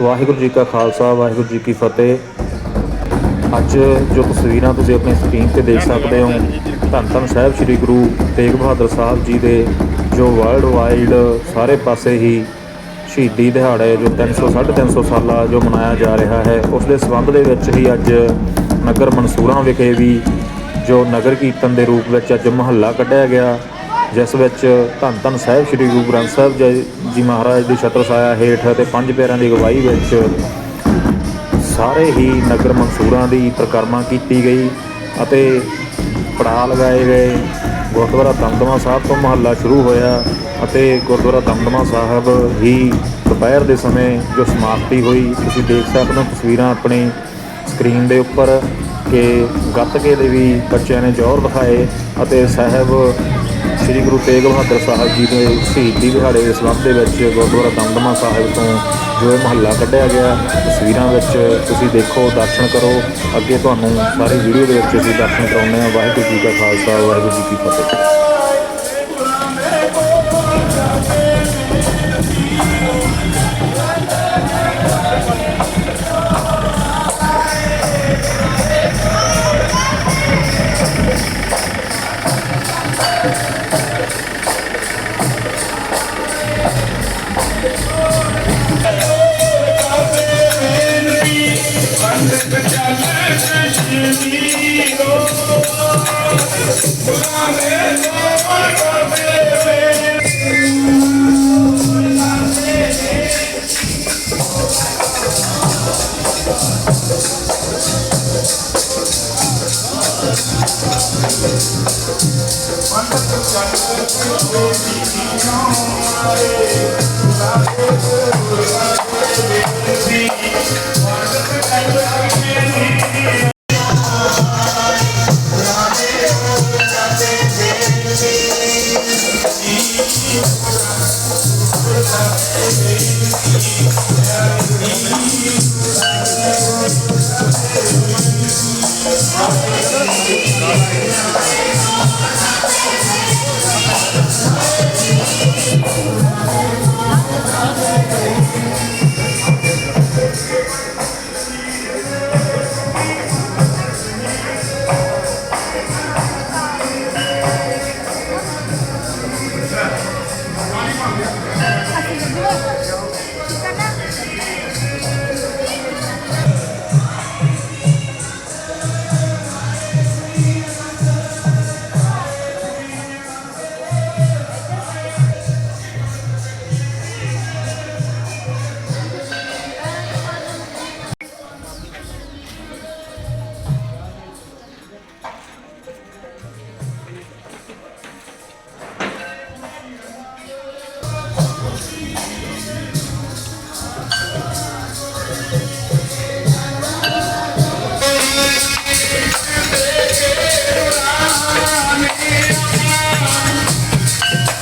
ਵਾਹਿਗੁਰੂ ਜੀ ਕਾ ਖਾਲਸਾ, ਵਾਹਿਗੁਰੂ ਜੀ ਕੀ ਫਤਿਹ। ਅੱਜ ਜੋ ਤਸਵੀਰਾਂ ਤੁਸੀਂ ਆਪਣੀ ਸਕਰੀਨ ਤੇ ਦੇਖ ਸਕਦੇ ਹੋ, ਧੰਨ ਧੰਨ ਸਾਹਿਬ ਸ੍ਰੀ ਗੁਰੂ ਤੇਗ ਬਹਾਦਰ ਸਾਹਿਬ ਜੀ ਦੇ ਜੋ ਵਰਲਡ ਵਾਈਡ ਸਾਰੇ ਪਾਸੇ ਹੀ ਸ਼ਹੀਦੀ ਦਿਹਾੜੇ, ਜੋ 300 350 ਸਾਲਾ ਜੋ ਮਨਾਇਆ ਜਾ ਰਿਹਾ ਹੈ, ਉਸ ਦੇ ਸਬੰਧ ਦੇ ਵਿੱਚ ਹੀ ਅੱਜ ਨਗਰ ਮਨਸੂਰਾਂ ਵਿਖੇ ਵੀ ਜੋ ਨਗਰ ਕੀਰਤਨ ਦੇ ਰੂਪ ਵਿੱਚ ਅੱਜ ਮਹੱਲਾ ਕੱਢਿਆ ਗਿਆ। ਜਿਸ ਵਿੱਚ ਧੰਨ ਧੰਨ ਸਾਹਿਬ ਸ੍ਰੀ ਗੁਰੂ ਗ੍ਰੰਥ ਸਾਹਿਬ ਜੀ- ਜੀ ਮਹਾਰਾਜ ਦੀ ਛਤਰ ਛਾਇਆ ਹੇਠ ਅਤੇ ਪੰਜ ਪਿਆਰਿਆਂ ਦੀ ਅਗਵਾਈ ਵਿੱਚ ਸਾਰੇ ਹੀ ਨਗਰ ਮਨਸੂਰਾਂ ਦੀ ਪ੍ਰਕਰਮਾ ਕੀਤੀ ਗਈ ਅਤੇ ਪੜਾਅ ਲਗਾਏ ਗਏ। ਗੁਰਦੁਆਰਾ ਦਮਦਮਾ ਸਾਹਿਬ ਤੋਂ ਮਹੱਲਾ ਸ਼ੁਰੂ ਹੋਇਆ ਅਤੇ ਗੁਰਦੁਆਰਾ ਦਮਦਮਾ ਸਾਹਿਬ ਹੀ ਦੁਪਹਿਰ ਦੇ ਸਮੇਂ ਜੋ ਸਮਾਪਤੀ ਹੋਈ, ਤੁਸੀਂ ਦੇਖ ਸਕਦੇ ਹੋ ਤਸਵੀਰਾਂ ਆਪਣੀ ਸਕਰੀਨ ਦੇ ਉੱਪਰ ਕਿ ਗੱਤਕੇ ਦੇ ਵੀ ਬੱਚਿਆਂ ਨੇ ਜ਼ੋਰ ਦਿਖਾਏ ਅਤੇ ਸਾਹਿਬ ਸ੍ਰੀ ਗੁਰੂ ਤੇਗ ਬਹਾਦਰ ਸਾਹਿਬ ਜੀ ਦੇ ਸ਼ਹੀਦੀ ਦਿਹਾੜੇ ਦੇ ਸੰਬੰਧ ਦੇ ਵਿੱਚ ਗੁਰਦੁਆਰਾ ਦਮਦਮਾ ਸਾਹਿਬ ਤੋਂ ਜੋ ਇਹ ਮਹੱਲਾ ਕੱਢਿਆ ਗਿਆ ਤਸਵੀਰਾਂ ਵਿੱਚ ਤੁਸੀਂ ਦੇਖੋ, ਦਰਸ਼ਨ ਕਰੋ। ਅੱਗੇ ਤੁਹਾਨੂੰ ਸਾਰੀ ਵੀਡੀਓ ਦੇ ਵਿੱਚ ਅਸੀਂ ਦਰਸ਼ਨ ਕਰਾਉਂਦੇ ਹਾਂ। ਵਾਹਿਗੁਰੂ ਜੀ ਕਾ ਖਾਲਸਾ, ਵਾਹਿਗੁਰੂ ਜੀ ਕੀ ਫਤਿਹ। ਸਿੱਖ ਚੱਲੇ ਕਸ਼ਮੀਰੋ ਬੁਲਾਵੇ ਤੋਰ ਕਬੇ ਪੰਡਤ ਚੰਦ ਕੋ ਦੀ ਨਾਮ ਆਏ ਲਾਗੇ ਗੁਰੂ ਰਾਜੇ ਦੀ Thank you.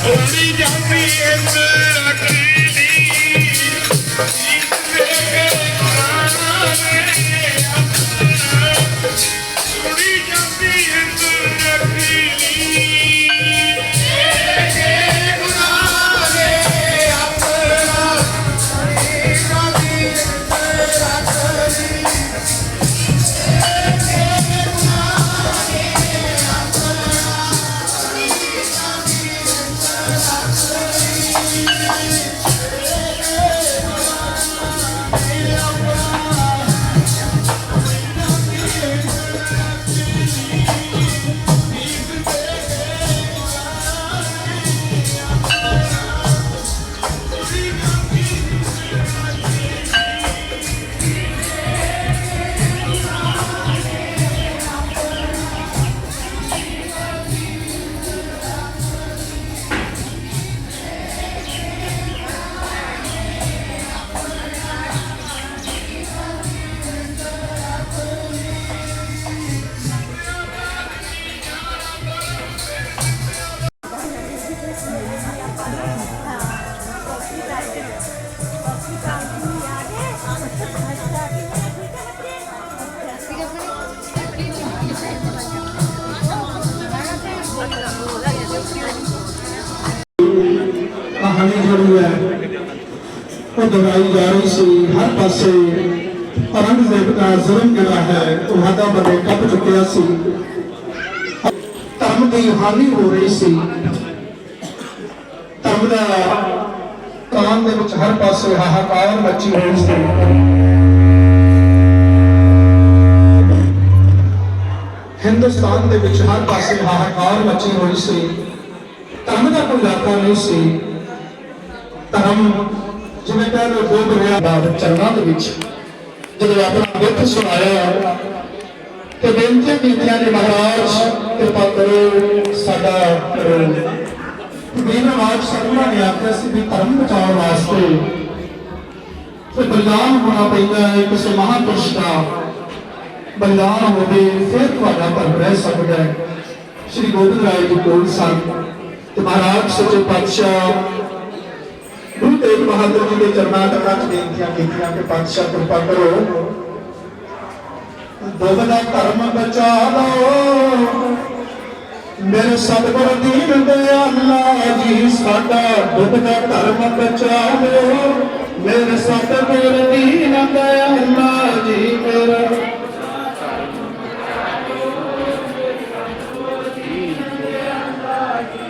ਹੋਲੀ ਜਾਂਦੀ ਇੰਦਰ ਉਹ ਦਵਾਈ ਜਾ ਰਹੀ ਸੀ, ਹਰ ਪਾਸੇ ਔਰੰਗਜ਼ੇਬ ਦਾ ਜ਼ੁਲਮ ਜਿਹੜਾ ਹੈ ਉਹ ਹੱਦਾਂ ਬੰਦੇ ਕੱਪ ਚੁੱਕਿਆ ਸੀ। ਧਰਮ ਦੀ ਹਾਨੀ ਹੋ ਰਹੀ ਸੀ। ਧਰਮ ਦਾ ਕਾਨ ਦੇ ਵਿੱਚ ਹਰ ਪਾਸੇ ਹਾਹਾਕਾਰ ਮੱਚੀ ਹੋਈ ਸੀ। ਹਿੰਦੁਸਤਾਨ ਦੇ ਵਿੱਚ ਹਰ ਪਾਸੇ ਹਾਹਾਕਾਰ ਮੱਚੀ ਹੋਈ ਸੀ। ਧਰਮ ਦਾ ਕੋਈ ਲਾਪਾ ਨਹੀਂ ਸੀ। ਧਰਮ ਜਿਵੇਂ ਕਹਿੰਦੇ ਬੋਧ ਰਿਹਾ ਬਾਦ ਚਰਨਾਂ ਦੇ ਵਿੱਚ, ਜਦੋਂ ਆਪਣਾ ਦੁੱਖ ਸੁਣਾਇਆ, ਤੇ ਬੇਨਤੀ ਕੀਤੀਆਂ ਨੇ ਮਹਾਰਾਜ ਕਿਰਪਾ ਕਰੋ ਸਾਡਾ ਵੀਰ ਆਵਾਜ਼ ਸਰਮਾ ਨੇ ਆਖਿਆ ਸੀ ਵੀ ਧਰਮ ਬਚਾਉਣ ਵਾਸਤੇ ਤੇ ਬਲਿਦਾਨ ਹੋਣਾ ਪੈਂਦਾ ਹੈ, ਕਿਸੇ ਮਹਾਂਪੁਰਸ਼ ਦਾ ਬਲਿਦਾਨ ਹੋਵੇ, ਫਿਰ ਤੁਹਾਡਾ ਧਰਮ ਰਹਿ ਸਕਦਾ ਹੈ। ਸ਼੍ਰੀ ਗੋਬਿੰਦ ਰਾਏ ਜੀ ਕੋਲ ਸਨ ਤੇ ਮਹਾਰਾਜ ਸੱਚੇ ਪਾਤਸ਼ਾਹ ਤੇਗ ਬਹਾਦਰ ਜੀ ਦੇ ਚਰਨਾਂ ਤੱਕ ਚ ਬੇਨਤੀਆਂ ਕੀਤੀਆਂ ਕਿ ਪਾਤਸ਼ਾਹ ਕਿਰਪਾ ਕਰੋ। ਦੋਗਲਾ ਧਰਮ ਬਚਾ ਲਓ ਮੇਰੇ ਸਤਿਗੁਰ ਦੀਨ ਦਿਆਲਾ ਜੀ, ਸਾਡਾ ਦੋਗਲਾ ਧਰਮ ਬਚਾ ਲਓ ਮੇਰੇ ਸਤਿਗੁਰ ਦੀਨ ਦਿਆਲਾ ਜੀ, ਮੇਰਾ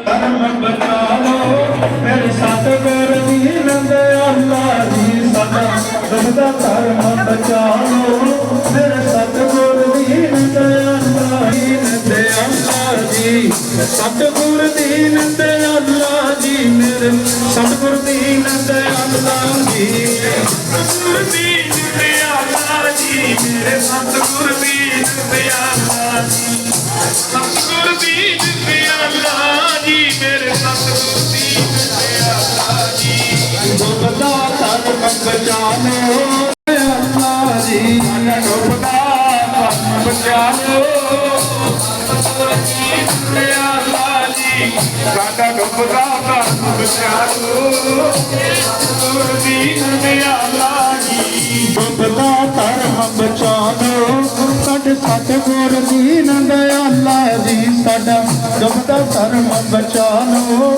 ਧਰਮ ਬਚਾ ਸਾਡਾ ਦੋਗਲਾ ਧਰਮ ਬਚਾ ਲਓ ਮੇਰੇ ਸਤਿਗੁਰ ਦੀਨ ਦਿਆਲਾ ਦੀਨ ਦਿਆਲਾ ਜੀ। ਸਤਿਗੁਰ ਦੀਨ ਦਿਆਲਾ ਜੀ ਮੇਰੇ ਸਤਿਗੁਰ ਦੀਨ ਦਿਆਲਾ ਜੀ। ਸਤਿਗੁਰ ਦੀਨ ਦਿਆਲਾ ਜੀ ਮੇਰੇ ਸਤਿਗੁਰ ਦੀਨ ਦਿਆਲਾ ਜੀ। ਸਤਿਗੁਰ ਦੀਨ ਧਰਮ ਬਚਾ ਲਓ ਅੱਲਾ ਜੀ ਡੁੱਬਦਾ ਧਰਮ ਬਚਾ ਲੋ ਜੀ ਸਾਡਾ ਡੁੱਬਦਾ ਧਰਮ ਬਚਾ ਲੋ ਸਤਿਗੁਰ ਦੀਨ ਜੀ ਡੁੱਬਦਾ ਧਰਮ ਬਚਾ ਲਓ ਸਾਡੇ ਸਤਿਗੁਰ ਦੀਨ ਦਿਆਲਾ ਜੀ ਸਾਡਾ। ਡੁੱਬਦਾ ਧਰਮ ਬਚਾ ਲਓ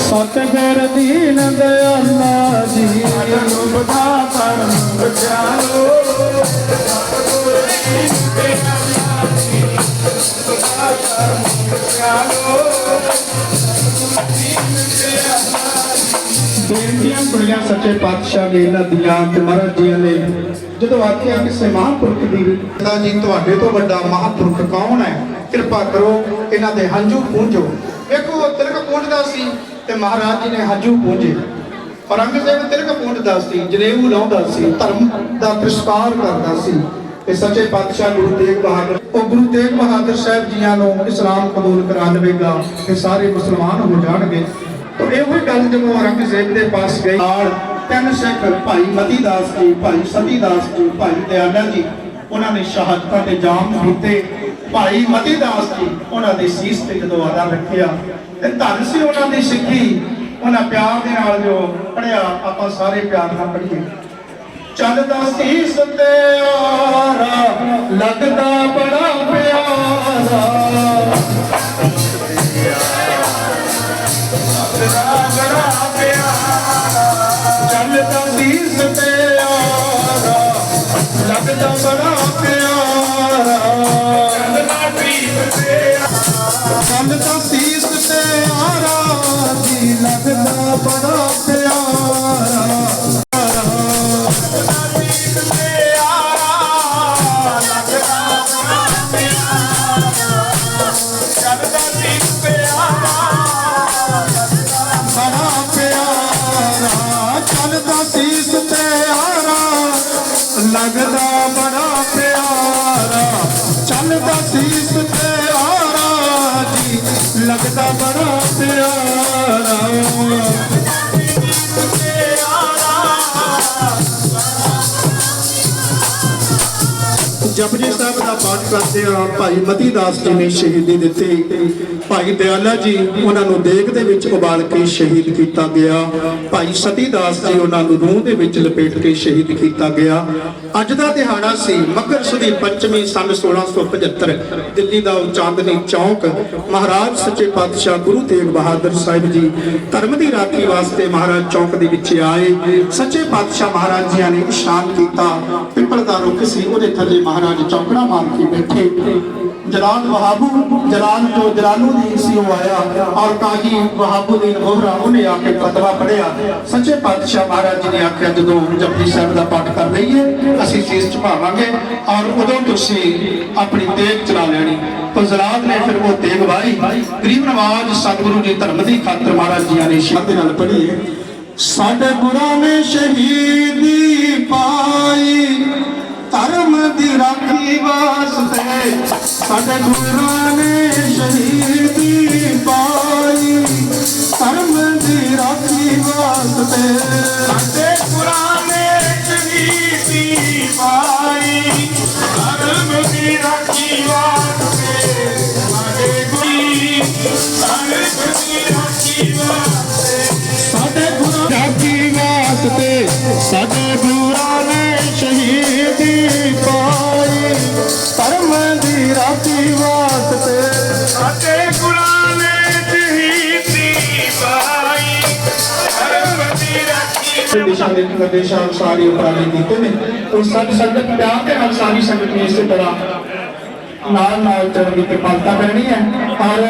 ਸਤਿਗੁਰ ਦੀਨ ਦਿਆਲਾ ਜੀ ਡੁੱਬਦਾ ਧਰਮ ਬਚਾ ਲੋ ਸਤਿਗੁਰ ਦੀਨ ਦਿਆਲਾ ਜੀ ਡੁੱਬਦਾ ਧਰਮ ਬਚਾ ਲੋ ਬੇਨਤੀਆਂ ਬੜੀਆਂ ਸੱਚੇ ਪਾਤਸ਼ਾਹ ਨੇ ਇਹਨਾਂ ਦੀਆਂ ਤੇ ਮਹਾਰਾਜ ਜੀ ਨੇ, ਜਦੋਂ ਆਖਿਆ ਕਿਸੇ ਮਹਾਂਪੁਰਖ ਦੀ ਪਿਤਾ ਜੀ, ਤੁਹਾਡੇ ਤੋਂ ਵੱਡਾ ਮਹਾਂਪੁਰਖ ਕੌਣ ਹੈ? ਕਿਰਪਾ ਕਰੋ, ਇਹਨਾਂ ਦੇ ਹੰਝੂ ਪੂੰਝੋ। ਵੇਖੋ ਤਿਲਕ ਪੂੰਝਦਾ ਸੀ ਤੇ ਮਹਾਰਾਜ ਜੀ ਨੇ ਹੰਝੂ ਪੂੰਝੇ। ਔਰੰਗਜ਼ੇਬ ਤਿਲਕ ਪੂੰਝਦਾ ਸੀ ਜਨੇਊ ਲਾਉਂਦਾ ਸੀ, ਧਰਮ ਦਾ ਤਿਰਸਕਾਰ ਕਰਦਾ ਸੀ। ਤੇ ਸੱਚੇ ਪਾਤਸ਼ਾਹ ਗੁਰੂ ਤੇਗ ਬਹਾਦਰ ਉਹ ਗੁਰੂ ਤੇਗ ਬਹਾਦਰ ਸਾਹਿਬ ਜੀਆਂ ਨੂੰ ਇਸਲਾਮ ਕਬੂਲ ਕਰਾ ਲਵੇਗਾ ਤੇ ਸਾਰੇ ਮੁਸਲਮਾਨ ਹੋ ਜਾਣਗੇ। ਇਹੋ ਗੱਲ ਜਦੋਂ ਔਰੰਗਜ਼ੇਬ ਦੇ ਪਾਸ ਗਈ, ਨਾਲ ਤਿੰਨ ਸਿੱਖ ਭਾਈ ਮਤੀ ਦਾਸ ਜੀ, ਭਾਈ ਸਤੀ ਦਾਸ ਜੀ, ਭਾਈ ਦਿਆਲਾ ਜੀ, ਉਹਨਾਂ ਨੇ ਸ਼ਹਾਦਤਾਂ ਤੇ ਜਾਮ ਕੀਤੇ। ਭਾਈ ਮਤੀ ਦਾਸ ਜੀ, ਉਹਨਾਂ ਦੇ ਸੀਸ ਤੇ ਜਦੋਂ ਆਦਾ ਰੱਖਿਆ, ਤੇ ਧੰਨ ਸੀ ਉਹਨਾਂ ਦੀ ਸਿੱਖੀ। ਉਹਨਾਂ ਪਿਆਰ ਦੇ ਨਾਲ ਜੋ ਪੜਿਆ ਆਪਾਂ ਸਾਰੇ ਪਿਆਰ ਨਾਲ ਪੜੀਏ ਚੱਲਦਾ ਸੀਸ ਤੇ ਆਰਾ ਲੱਗਦਾ ਬੜਾ ਪਿਆਰਾ। ਲੱਗਦਾ ਬੜਾ ਲੱਗਦਾ ਬੜਾ ਪਿਆਰਾ। ਤੇ ਜਪਜੀ ਪਾਠ ਕਰਦੇ ਆ ਭਾਈ ਮਤੀ ਦਾਸ ਜੀ ਨੇ ਸ਼ਹੀਦੀ ਦਿੱਤੀ। ਭਾਈ ਦਿਆਲਾ ਜੀ, ਉਹਨਾਂ ਨੂੰ ਦੇਗ ਦੇ ਵਿੱਚ ਉਬਾਲ ਕੇ ਸ਼ਹੀਦ ਕੀਤਾ ਗਿਆ। ਭਾਈ ਸਤੀ ਦਾਸ ਜੀ, ਉਹਨਾਂ ਨੂੰ ਰੂਹ ਦੇ ਵਿੱਚ ਲਪੇਟ ਕੇ ਸ਼ਹੀਦ ਕੀਤਾ ਗਿਆ। ਅੱਜ ਦਾ ਦਿਹਾੜਾ ਸੀ ਮਕਰ ਸੁਦੀ ਪੰਚਮੀ ਸੰਨ 1675 ਦਿੱਲੀ ਦਾ ਚਾਂਦਨੀ ਚੌਕ। ਮਹਾਰਾਜ ਸੱਚੇ ਪਾਤਸ਼ਾਹ ਗੁਰੂ ਤੇਗ ਬਹਾਦਰ ਸਾਹਿਬ ਜੀ ਧਰਮ ਦੀ ਰਾਖੀ ਵਾਸਤੇ ਮਹਾਰਾਜ ਚੌਕ ਦੇ ਵਿੱਚ ਆਏ। ਸੱਚੇ ਪਾਤਸ਼ਾਹ ਮਹਾਰਾਜ ਜੀਆਂ ਨੇ ਇਸ਼ਨਾਨ ਕੀਤਾ। ਪਿੱਪਲ ਦਾ ਰੁੱਖ ਸੀ, ਉਹਦੇ ਥੱਲੇ ਮਹਾਰਾਜ ਚੌਕੜਾ ਮਾਰ ਕੇ ਬੈਠੇ ਜਲਾਲ ਵਹਾਬੂ ਜਲਾਲ ਜੋ ਜਲਾਲੂਦੀਨ ਸੀ ਉਹ ਆਇਆ ਔਰ ਕਾਜੀ ਵਹਾਬੂਦੀਨ ਮੋਹਰਾ ਉਹਨੇ ਆ ਕੇ ਫਤਵਾ ਪੜਿਆ ਸੱਚੇ ਪਾਤਸ਼ਾਹ ਮਹਾਰਾਜ ਜੀ ਨੇ ਆਖਿਆ, ਜਦੋਂ ਜਪਜੀ ਸਾਹਿਬ ਦਾ ਪਾਠ ਕਰ ਲਈਏ, ਅਸੀਂ ਸੀਸ ਝੁਕਾਵਾਂਗੇ ਔਰ ਉਦੋਂ ਤੁਸੀਂ ਆਪਣੀ ਤੇਗ ਚਲਾ ਲੈਣੀ। ਗੁਜਰਾਤ ਨੇ ਫਿਰ ਉਹ ਤੇਗ ਵਾਰੀ ਗਰੀਬ ਨਵਾਜ ਸਤਿਗੁਰੂ ਜੀ ਧਰਮ ਦੀ ਖਾਤਰ ਮਹਾਰਾਜ ਜੀ ਨੇ ਸ਼ਬਦ ਨਾਲ ਪੜ੍ਹੀਏ ਸਾਡੇ ਗੁਰਾਂ ਨੇ ਸ਼ਹੀਦੀ ਪਾਈ। ਧਰਮ ਦੀ ਰਾਖੀ ਵਾਸਤੇ ਸਾਡੇ ਗੁਰਾਂ ਨੇ ਸ਼ਹੀਦੀ ਪਾਈ। ਧਰਮ ਦੀ ਰਾਖੀ ਵਾਸਤੇ ਸਾਡੇ ਪੁਰਾਣੇ ਸ਼ਹੀਦੀ ਪਾਈ। ਦਿਸ਼ਾ ਦੇ ਨਿਰਦੇਸ਼ਾਂ ਅਨੁਸਾਰ ਹੀ ਉਪਰਾਲੇ ਕੀਤੇ ਨੇ। ਉਹ ਸਭ ਸੰਗਤ ਪਿਆਰ ਦੇ ਨਾਲ ਸੰਗਤ ਨੇ ਇਸੇ ਤਰ੍ਹਾਂ ਨਾਲ ਨਾਲ ਚੱਲਣ ਦੀ ਕਿਰਪਾਲਤਾ ਕਰਨੀ ਹੈ। ਔਰ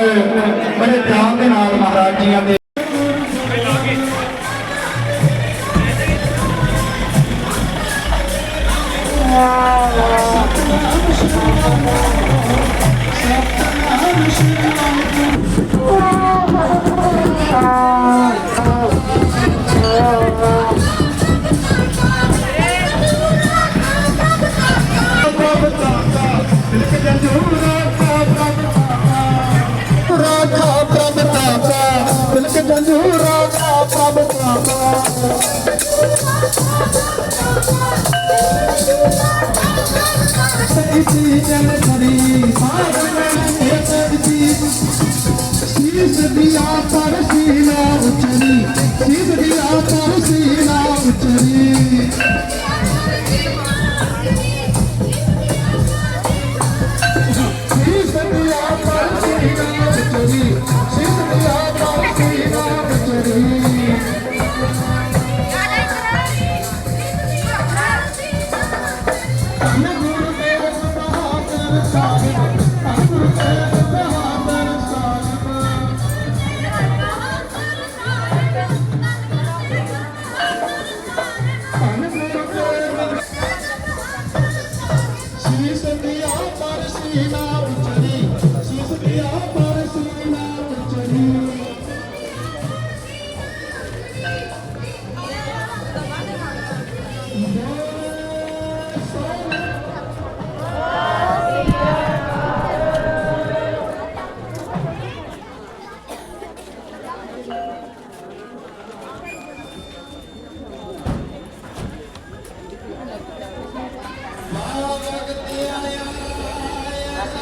ਬੜੇ ਪਿਆਰ ਦੇ ਨਾਲ ਮਹਾਰਾਜ ਜੀਆਂ ਦੇ سيرا سري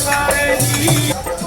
i Maria.